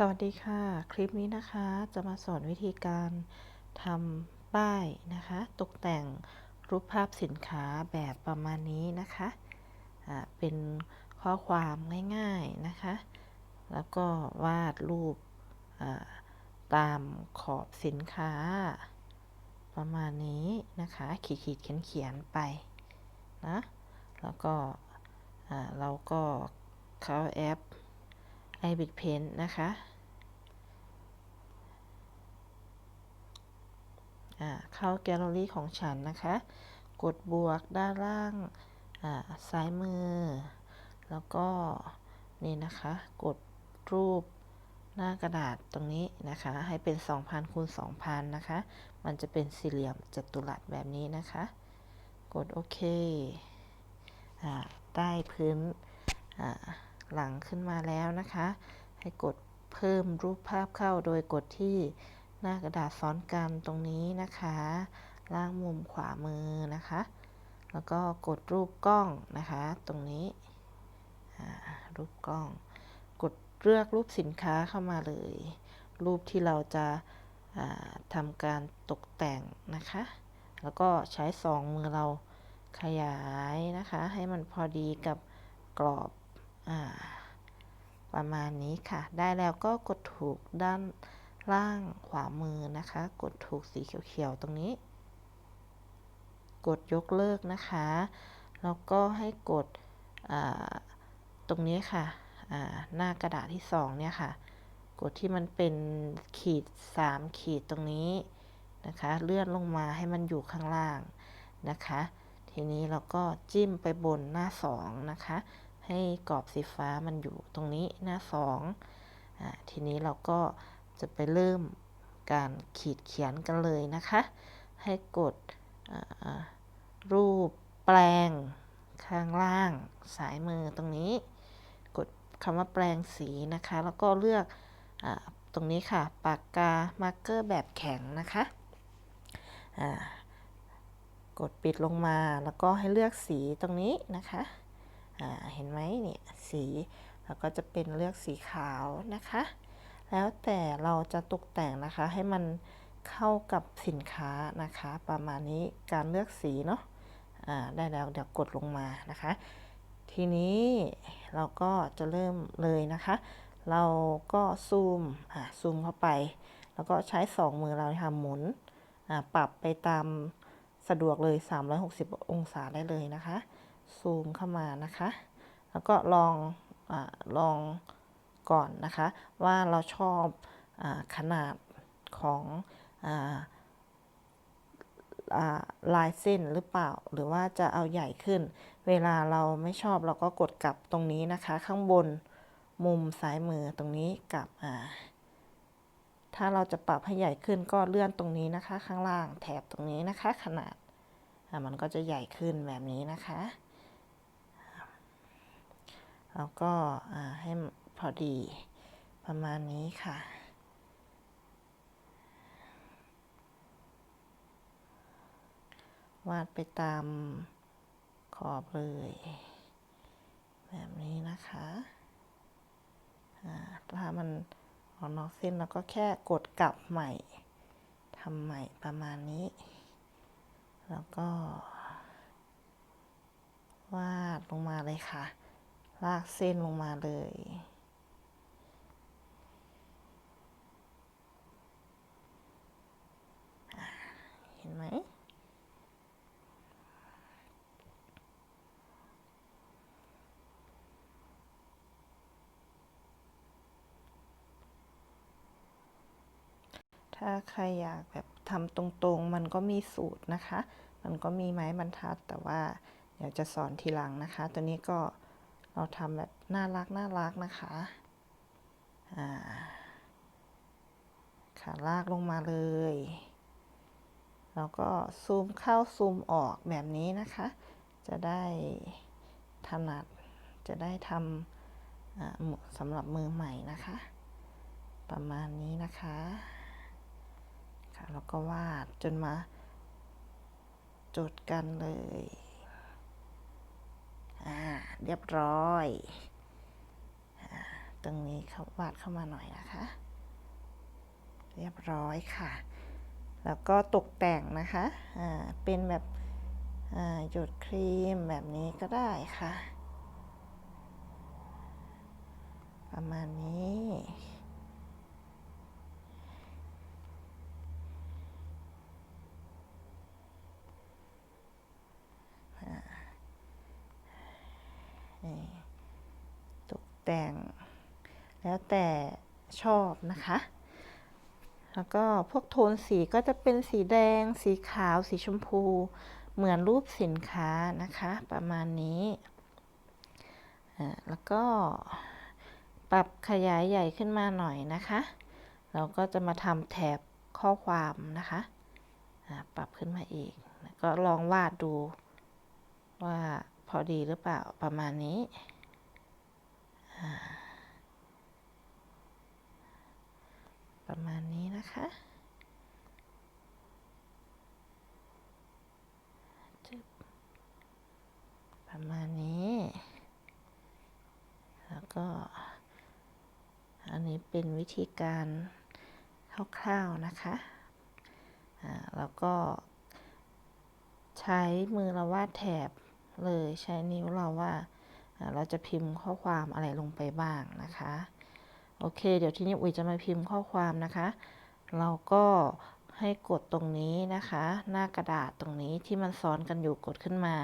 สวัสดีค่ะ คลิปนี้นะคะจะมาสอนวิธีการทำป้ายนะคะ ตกแต่งรูปภาพสินค้าแบบประมาณนี้นะคะะเป็นข้อความง่ายๆนะคะ แล้วก็วาดรูปตามขอบสินค้า ประมาณนี้นะคะ ขีดขีดเขียนเขียนไปนะแล้วก็เราก็เข้าแอป i b i t Paint นะคะเข้าแกลเลอรี่ของฉันนะคะ กดบวกด้านล่างซ้ายมือ แล้วก็นี่นะคะ กดรูปหน้ากระดาษตรงนี้นะคะ ให้เป็น 2,000คูณ2,000 นะคะ มันจะเป็นสี่เหลี่ยมจัตุรัสแบบนี้นะคะ กดโอเคใต้พื้น หลังขึ้นมาแล้วนะคะ ให้กดเพิ่มรูปภาพเข้าโดยกดที่หน้ากระดาษซ้อนกันตรงนี้นะคะ ล่างมุมขวามือนะคะ แล้วก็กดรูปกล้องนะคะ ตรงนี้รูปกล้อง กดเลือกรูปสินค้าเข้ามาเลย รูปที่เราจะทำการตกแต่งนะคะ แล้วก็ใช้สองมือเราขยายนะคะ ให้มันพอดีกับกรอบ ประมาณนี้ค่ะ ได้แล้วก็กดถูกด้านล่างขวามือนะคะ กดถูกสีเขียวๆตรงนี้ กดยกเลิกนะคะ แล้วก็ให้กดตรงนี้ค่ะหน้ากระดาษที่2เนี่ยค่ะ กดที่มันเป็นขีด 3 ขีดตรงนี้นะคะ เลื่อนลงมาให้มันอยู่ข้างล่างนะคะ ทีนี้เราก็จิ้มไปบนหน้า 2 นะคะ ให้กรอบสีฟ้ามันอยู่ตรงนี้หน้า2อ่าทีนี้เราก็จะไปเริ่มการขีดเขียนกันเลยนะคะ ให้กดรูปแปลงข้างล่างสายมือตรงนี้ กดคำว่าแปลงสีนะคะ แล้วก็เลือกอตรงนี้ค่ะ ปากกา มาร์กเกอร์แบบแข็งนะคะกดปิดลงมาแล้วก็ให้เลือกสีตรงนี้นะคะ เห็นไหมเนี่ยสีแล้วก็จะเป็นเลือกสีขาวนะคะ แล้วแต่เราจะตกแต่งนะคะให้มันเข้ากับสินค้านะคะ ประมาณนี้การเลือกสีเนาะได้แล้วเดี๋ยวกดลงมานะคะ ทีนี้เราก็จะเริ่มเลยนะคะ เราก็ซูมซูมเข้าไป แล้วก็ใช้2มือเราทำหมุนปรับไปตามสะดวกเลย 360 องศาได้เลยนะคะ ซูมเข้ามานะคะ แล้วก็ลองอลองก่อนนะคะ ว่าเราชอบอขนาดของลายเส้นหรือเปล่า หรือว่าจะเอาใหญ่ขึ้น เวลาเราไม่ชอบเราก็กดกลับตรงนี้นะคะ ข้างบนมุมซ้ายมือตรงนี้กลับถ้าเราจะปรับให้ใหญ่ขึ้นก็เลื่อนตรงนี้นะคะ ข้างล่างแถบตรงนี้นะคะ ขนาดมันก็จะใหญ่ขึ้นแบบนี้นะคะ แล้วก็ให้พอดีประมาณนี้ค่ะ วาดไปตามขอบเลย แบบนี้นะคะถ้ามันออกนอกเส้นแล้วก็แค่กดกลับใหม่ทำใหม่ประมาณนี้ แล้วก็ วาดลงมาเลยค่ะ ลากเส้นลงมาเลย เห็นไหม ถ้าใครอยากแบบทำตรงๆ มันก็มีสูตรนะคะ มันก็มีไม้บรรทัดแต่ว่า เดี๋ยวจะสอนทีหลังนะคะ ตัวนี้ก็ เราทำแบบน่ารักน่ารักนะคะขาลากลงมาเลยแล้วก็ซูมเข้าซูมออกแบบนี้นะคะ จะได้ถนัดจะได้ทำสำหรับมือใหม่นะคะ ประมาณนี้นะคะค่ะแล้วก็วาดจนมาจุดกันเลย เรียบร้อย ตรงนี้เขาวาดเข้ามาหน่อยนะคะ เรียบร้อยค่ะ แล้วก็ตกแต่งนะคะเป็นแบบหยดครีมแบบนี้ก็ได้ค่ะ ประมาณนี้ตก แต่ง แล้วแต่ชอบนะคะ แล้วก็พวกโทนสีก็จะเป็นสีแดง สีขาว สีชมพู เหมือนรูปสินค้านะคะ ประมาณนี้อ่าแล้วก็ปรับขยายใหญ่ขึ้นมาหน่อยนะคะ เราก็จะมาทำแถบข้อความนะคะอ่าปรับขึ้นมาอีกแล้วก็ลองวาดดูว่าพอดีหรือเปล่าประมาณนี้ ประมาณนี้นะคะจึบประมาณนี้ แล้วก็ อันนี้เป็นวิธีการคร่าวๆนะคะแล้วก็ใช้มือเราวาดแถบเลยใช้นิ้วเราว่าอ่า เราจะพิมพ์ข้อความอะไรลงไปบ้างนะคะ โอเค เดี๋ยวทีนี้อุ๋ยจะมาพิมพ์ข้อความนะคะ เราก็ให้กดตรงนี้นะคะ หน้ากระดาษตรงนี้ที่มันซ้อนกันอยู่กดขึ้นมา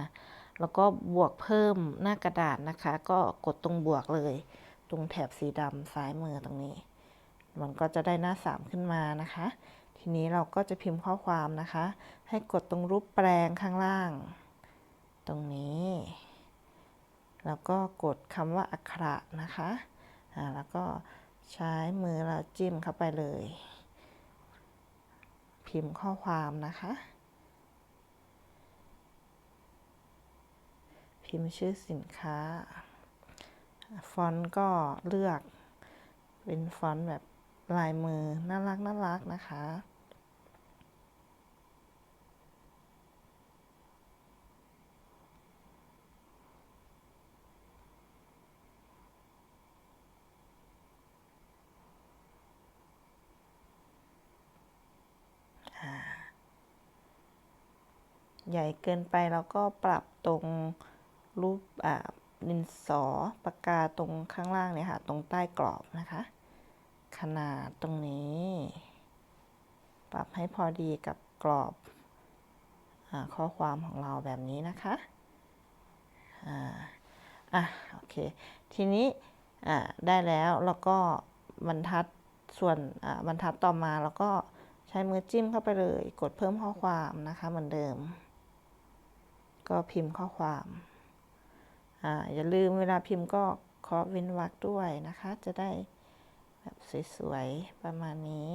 แล้วก็บวกเพิ่มหน้ากระดาษนะคะ ก็กดตรงบวกเลย ตรงแถบสีดำซ้ายมือตรงนี้ มันก็จะได้หน้าสามขึ้นมานะคะ ทีนี้เราก็จะพิมพ์ข้อความนะคะ ให้กดตรงรูปแปลงข้างล่าง ตรงนี้ แล้วก็กดคำว่าอักขระนะคะอ่าแล้วก็ใช้มือเราจิ้มเข้าไปเลย พิมพ์ข้อความนะคะ พิมพ์ชื่อสินค้า ฟอนต์ก็เลือกเป็นฟอนต์แบบลายมือน่ารักน่ารักนะคะ ใหญ่เกินไปแล้วก็ปรับตรงรูปอ่าดินสอปากกาตรงข้างล่างเนี่ยค่ะ ตรงใต้กรอบนะคะ ขนาดตรงนี้ ปรับให้พอดีกับกรอบอข้อความของเราแบบนี้นะคะอ่าอะโอเค ทีนี้อ่าได้แล้วแล้วก็บรรทัดส่วนบรรทัดต่อมาแล้วก็ใช้มือจิ้มเข้าไปเลย กดเพิ่มข้อความนะคะเหมือนเดิม ก็พิมพ์ข้อความอ่าอย่าลืมเวลาพิมพ์ก็เคาะเว้นวรรคด้วยนะคะ จะได้แบบสวยๆ ประมาณนี้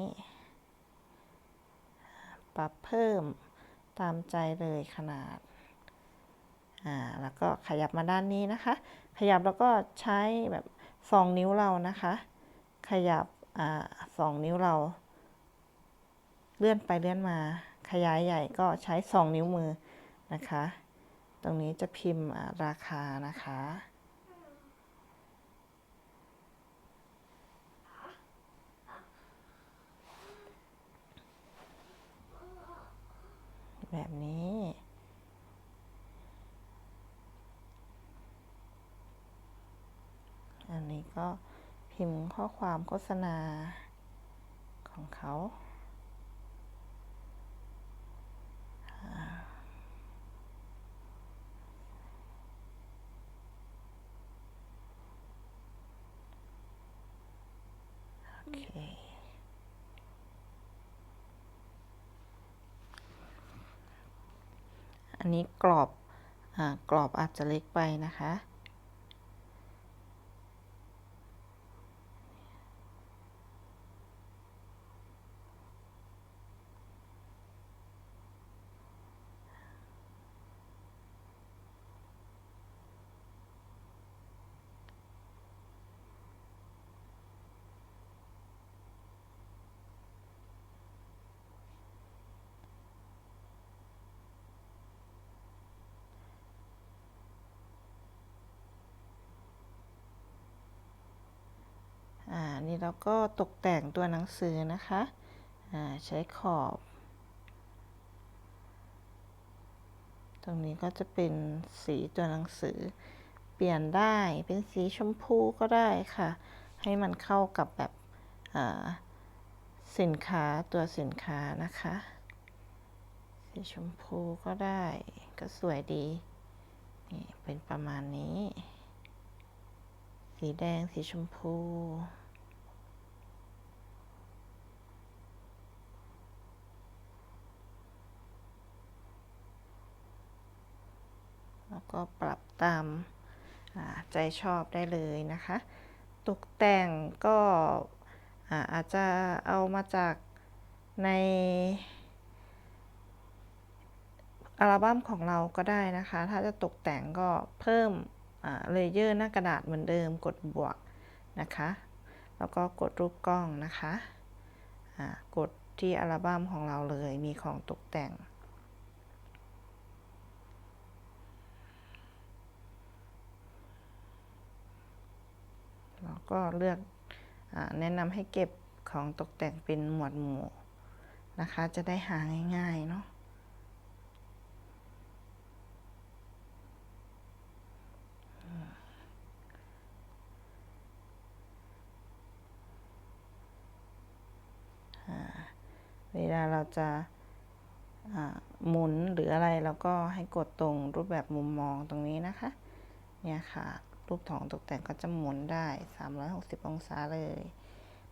ปรับเพิ่มตามใจเลยขนาดอ่าแล้วก็ขยับมาด้านนี้นะคะ ขยับแล้วก็ใช้แบบสองนิ้วเรานะคะ ขยับอ่าสองนิ้วเรา เลื่อนไปเลื่อนมา ขยายใหญ่ก็ใช้สองนิ้วมือนะคะ ตรงนี้จะพิมพ์ราคานะคะ แบบนี้อันนี้ก็พิมพ์ข้อความโฆษณาของเขาโอเค อันนี้กรอบอ่ากรอบอาจจะเล็กไปนะคะ เราก็ตกแต่งตัวหนังสือนะคะใช้ขอบ ตรงนี้ก็จะเป็นสีตัวหนังสือ เปลี่ยนได้เป็นสีชมพูก็ได้ค่ะ ให้มันเข้ากับแบบสินค้าตัวสินค้านะคะ สีชมพูก็ได้ก็สวยดี นี่เป็นประมาณนี้ สีแดงสีชมพู แล้ว ก็ปรับตามใจชอบได้เลยนะคะ ตกแต่งก็อาอาจจะเอามาจากในอัลบั้มของเราก็ได้นะคะ ถ้าจะตกแต่งก็เพิ่มเลเยอร์หน้ากระดาษเหมือนเดิมกดบวกนะคะ แล้วก็กดรูปกล้องนะคะ กดที่อัลบั้มของเราเลยมีของตกแต่ง แล้ว ก็เลือกอแนะนำให้เก็บของตกแต่งเป็นหมวดหมู่นะคะ จะได้หาง่ายๆเนาะเวลาเราจะหมุนหรืออะไรเราก็ให้กดตรงรูปแบบมุมมองตรงนี้นะคะ เนี่ยค่ะ รูปของตกแต่งก็จะหมุนได้ 360 องศาเลย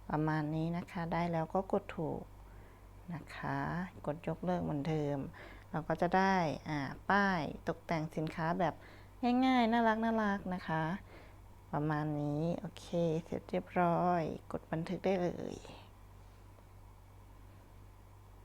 ประมาณนี้นะคะ ได้แล้วก็กดถูกนะคะ กดยกเลิกเหมือนเดิม เราก็จะได้ป้ายตกแต่งสินค้าแบบง่ายๆ น่ารักน่ารักนะคะ ประมาณนี้ โอเค เสร็จเรียบร้อย กดบันทึกได้เลย